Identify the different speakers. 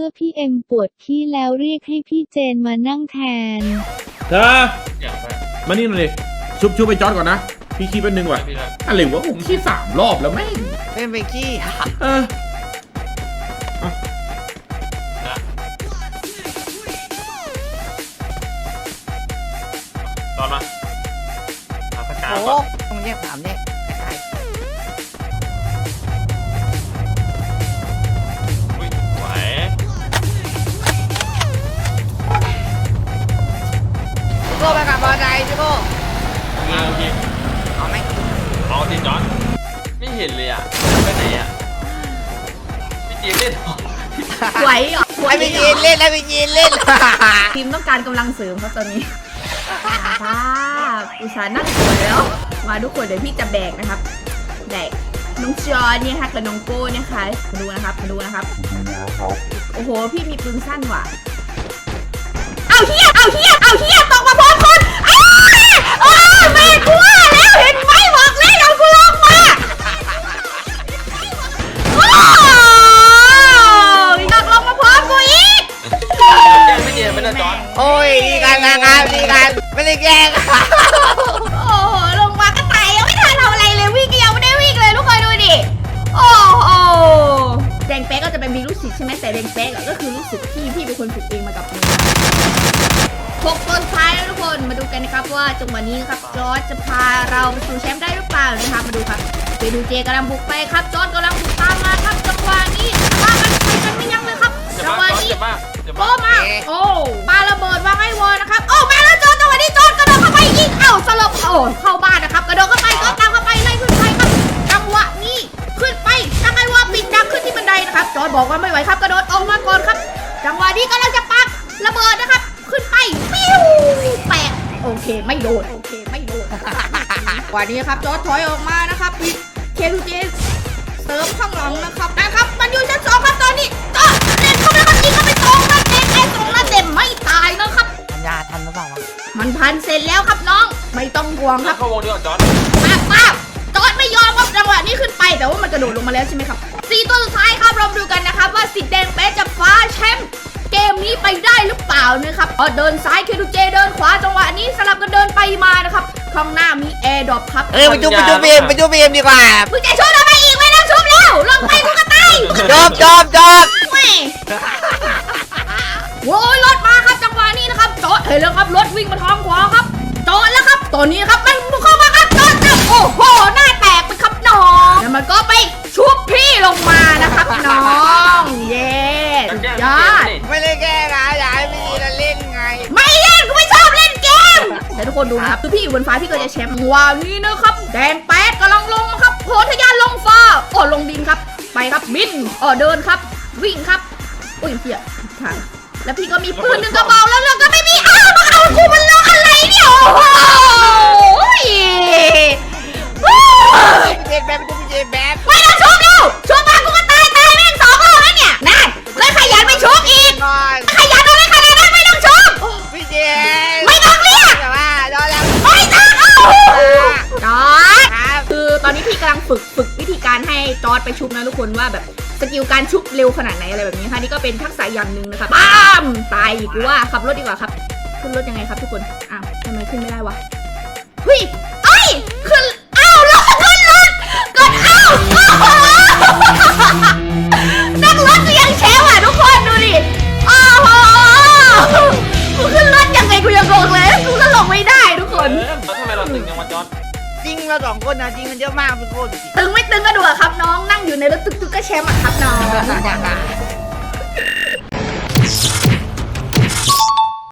Speaker 1: มื่อพี่เอ็มปวดขี้แล้วเรียกให้พี่เจนมานั่งแทน
Speaker 2: เธอ
Speaker 3: อย่างไร
Speaker 2: มานี่หน่อยดิชุบชุบไปจอดก่อนนะ พี่ขี้แป๊บนึงว่ะ
Speaker 3: พี่ละ
Speaker 2: อะไรวะผมขี้สามรอบแล้วแม่ง
Speaker 4: เป็นไปขี้
Speaker 2: เออ
Speaker 3: นะตอนมาหาสกา
Speaker 4: โอ้
Speaker 3: ก่อน
Speaker 4: ตรงเนี้ยสามเนี่ย เห็
Speaker 3: นเลยอะไปไหนอะพี่จีนเล่นเหรอ
Speaker 5: ไหวเหรอไหว
Speaker 4: ไอ้ไป
Speaker 5: เหร
Speaker 4: ยิ
Speaker 5: อน
Speaker 4: เล่นแล้วไปยินเล่น
Speaker 5: ทีมต้องการกำลังเสริมครับตอนนี้ครับอุตส่าห์นั่งสวยแล้ว มาทุกคนเดี๋ยวพี่จะแบกนะครับแบกน้องจอเนี่ยค่ะกับน้องโก้เนี่ยค่ะมาดูนะครับมาดูนะครับ โอ้โห พี่มีปืนสั้นว่ะ เอาเฮียเอาเฮียเอาเฮียต โอ้ย
Speaker 3: ดี
Speaker 4: กันนะครับดีกันไม่ได้แกล้ง
Speaker 5: โอ้โหลงมาก็ตายยังไม่ทันทำอะไรเลยวิ่งก็ยังไม่ได้วิ่งเลยทุกคนดูดิโอ้โหแดงเป๊กก็จะเป็นมีลูกศิษย์ใช่ไหมแต่แดงเป๊กก็คือลูกศิษย์พี่พี่เป็นคนฝึกเองมากับมือหกคนท้ายแล้วทุกคนมาดูกันนะครับว่าจังหวะนี้ครับจอร์จจะพาเราไปสู่แชมป์ได้หรือเปล่านะครับมาดูครับเปดูเจกำลังบุกไปครับจอร์จกำลังบุกตามมาครับจังหวะนี้ตามกันไปกันไม่ยั้งเลย โอ้เข้าบ้านนะครับ กระโดดเข้าไปโจนตามเข้าไปไล่ขึ้นไปครับจังหวะนี้ขึ้นไปยังไงว่าปิดดังขึ้นที่บันไดนะครับจอนบอกว่าไม่ไหวครับกระโดดออกมาก่อนครับ จังหวะนี้กำลังจะปักระเบิดนะครับ ขึ้นไปปิ้วแปะโอเคไม่โดนโอเคไม่โดนวันนี้ครับจอถอยออกมานะครับปิดเคทูเจเสริมข้างหลังนะครับนะครับ มันอยู่ชั้นสองครับตอนนี้ก็ ต้อง
Speaker 4: ห่ว
Speaker 5: งครับ
Speaker 3: เข้าวงเดียวกับจอน
Speaker 5: ป้าบป้าบจอร์จไม่ยอมครับจังหวะนี้ขึ้นไปแต่ว่ามันกระโดดลงมาแล้วใช่ไหมครับสี่ตัวสุดท้ายครับเรามาดูกันนะครับว่าสิทธิ์แดงเป๊ะจะคว้าแชมป์เกมนี้ไปได้หรือเปล่านะครับอ๋อเดินซ้ายเคทูเจเดินขวาจังหวะนี้สลับกันเดินไปมานะครับข้างหน้ามีแอร์ดรอปครับ
Speaker 4: เอ้ยไปจุ๊บไปจุ๊บบีมไปจุ๊บบีมดีกว่า
Speaker 5: มึงจะชุบทำไมอีกไม่ต้องชุบแล้วลงไปกูก็ตาย
Speaker 4: จบจบจบ
Speaker 5: แหม่โว้ยรถมาครับจังหวะนี้นะครับจอดเห็นแล้วครับรถวิ่งมาทางขวาครับจ อดแล้วครับตอนนี้ครับมันบุกเข้ามาครับจอดครับโอ้โหหน้าแตกไปครับน้องแล้วมันก็ไปชุบพี่ลงมานะครับน้องเย้สุดยอด
Speaker 4: ไม่ได้แกล้งนะอยากให้พี่ยีนเล่นไง
Speaker 5: ไม่เล่นกูไม่ชอบเล่นเกมแต่ทุกคนดูนะครับคือพี่อยู่บนฟ้าพี่ก็จะแชมป์วันนี้นะครับแดงแป๊ดกำลังลงครับโหทะยานลงฟ้าโอ้ลงดินครับ ไปครับบินอ๋อเดินครับ วิ่งครับอุ้ยเหี้ยทางแล้วพี่ก็มีปืนหนึ่งกระบอกแล้วเราก็ไม่มีอ้าวมาเอากูมันลงอะไรเนี่ยโอ้โห ไปชุบนะทุกคนว่าแบบสกิลการชุบเร็วขนาดไหนอะไรแบบนี้ค่ะนี่ก็เป็นทักษะอย่างหนึ่งนะคะป้ามตายอีกกูว่าขับรถดีกว่าครับขึ้นรถยังไงครับทุกคนอ้าวทำไมขึ้นไม่ได้วะเฮ้ยเอ้ยขึ้นอ้าวรถขึ้นรถกดอ้าวโอ้โหนั่งรถก็ยังแชมป์อะทุกคนดูดิโอ้โหกูขึ้นรถยังไงกูยังงงเลยกูก็ลงไม่ได้ทุกคน
Speaker 3: แล้วทำไมเราตึงยังวะจอน
Speaker 4: จริงเราสองคนนะจริงมันเยอะมากพี่โก้ดูสิ
Speaker 5: ตึงไม่ตึง ชมป์อะครับน้อง